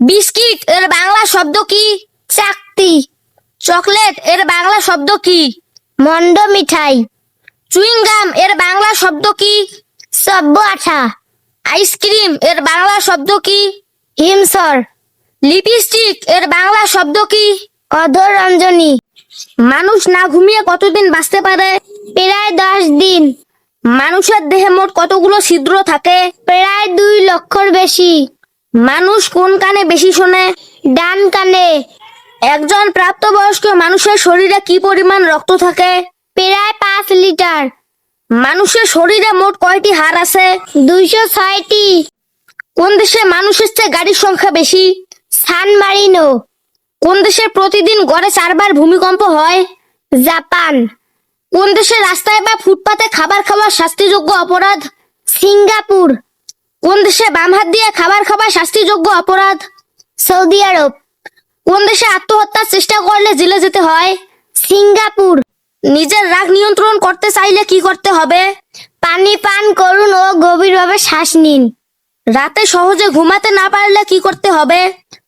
Biscuit এর বাংলা শব্দ কি? চাকতি। চকলেট এর বাংলা শব্দ কি? মন্ড মিঠাই। চুইংগাম এর বাংলা শব্দ কি? সব্য আঠা আইসক্রিম এর বাংলা শব্দ কি? হিমসর। লিপস্টিক এর বাংলা শব্দ কি? অধর রঞ্জনী মানুষ না ঘুমিয়ে কতদিন বাঁচতে পারে? প্রায় দশ দিন। মানুষের দেহে মোট কতগুলো ছিদ্র থাকে? প্রায় দুই লক্ষর বেশি। মানুষ কোন কানে বেশি শোনে? ডান কানে। একজন প্রাপ্তবয়স্ক মানুষের শরীরে কি পরিমাণ রক্ত থাকে? প্রায় পাঁচ লিটার। মানুষের শরীরে মোট কয়টি হাড় আছে? দুইশো ছয়টি। কোন দেশে মানুষের চেয়ে গাড়ির সংখ্যা বেশি? San Marino. কোন দেশে প্রতিদিন গড়ে চারবার ভূমিকম্প হয়? জাপান। কোন দেশে রাস্তায় বা ফুটপাতে খাবার খাওয়া শাস্তিযোগ্য অপরাধ? সিঙ্গাপুর। কোন দেশে বাম হাত দিয়ে খাবার খাওয়া শাস্তিযোগ্য অপরাধ? Saudi Arab. কোন দেশে আত্মহত্যার চেষ্টা করলে জেলে যেতে হয়? সিঙ্গাপুর। নিজের রাগ নিয়ন্ত্রণ করতে চাইলে কি করতে হবে? পানি পান করুন ও গভীরভাবে শ্বাস নিন। রাতে সহজে ঘুমাতে না পারলে কি করতে হবে?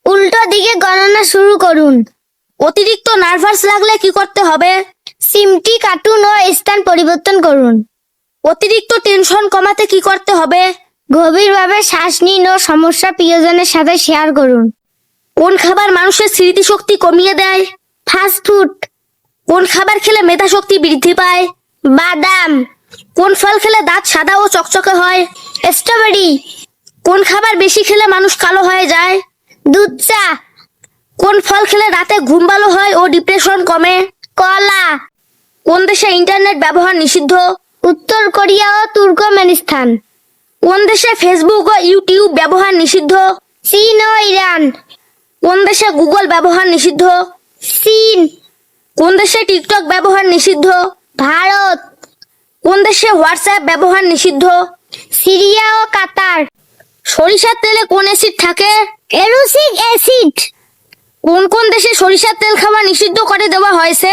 উল্টো দিকে গণনা শুরু করুন। অতিরিক্ত নার্ভাস লাগলে কি করতে হবে? সিমটি কাটুন ও স্থান পরিবর্তন করুন। অতিরিক্ত টেনশন কমাতে কি করতে হবে? গভীরভাবে শ্বাস নিন ও সমস্যা প্রিয়জনের সাথে শেয়ার করুন। কোন খাবার মানুষের স্মৃতিশক্তি কমিয়ে দেয়? ফাস্ট ফুড কোন খাবার খেলে মেধা শক্তি বৃদ্ধি পায়? বাদাম। কোন ফল খেলে দাঁত সাদা ও চকচকে হয়? স্ট্রবেরি কোন খাবার বেশি খেলে মানুষ কালো হয়ে যায়? দুধ চা। কোন ফল খেলে রাতে ঘুম ভালো হয় ও ডিপ্রেশন কমে? কলা। কোন দেশে ইন্টারনেট ব্যবহার নিষিদ্ধ? উত্তর কোরিয়া ও তুর্কমেনিস্তান। কোন দেশে ফেসবুক ও ইউটিউব ব্যবহার নিষিদ্ধ? চীন ও ইরান। কোন দেশে গুগল ব্যবহার নিষিদ্ধ? চীন। কোন দেশে টিকটক ব্যবহার নিষিদ্ধ? ভারত। কোন দেশে হোয়াটসঅ্যাপ ব্যবহার নিষিদ্ধ? সিরিয়া ও কাতার। সরিষার তেলে কোন অ্যাসিড থাকে? Erucic acid. কোন কোন দেশে সরিষার তেল খাওয়া নিষিদ্ধ করে দেওয়া হয়েছে?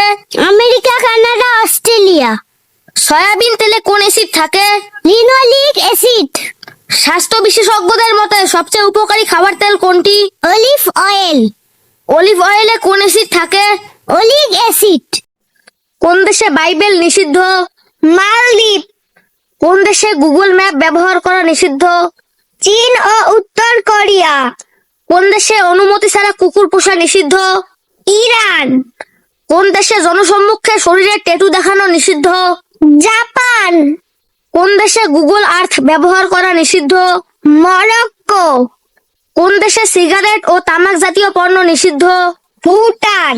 America Canada Australia. সয়াবিন তেলে কোন অ্যাসিড থাকে? Linoleic acid. স্বাস্থ্য বিশেষজ্ঞদের মতে সবচেয়ে উপকারী খাবার তেল কোনটি? Olive oil. অলিভ অয়েলে কোন অ্যাসিড থাকে? অলিক অ্যাসিড। কোন দেশে বাইবেল নিষিদ্ধ? মালদ্বীপ। কোন দেশে গুগল ম্যাপ ব্যবহার করা নিষিদ্ধ? চীন ও উত্তর কোরিয়া। কোন দেশে অনুমতি ছাড়া কুকুর পোষা নিষিদ্ধ? ইরান। কোন দেশে জনসম্মুখে শরীরে টেটু দেখানো নিষিদ্ধ? জাপান। কোন দেশে গুগল আর্থ ব্যবহার করা নিষিদ্ধ? মরক্কো। কোন দেশে সিগারেট ও তামাক জাতীয় পণ্য নিষিদ্ধ? ভুটান।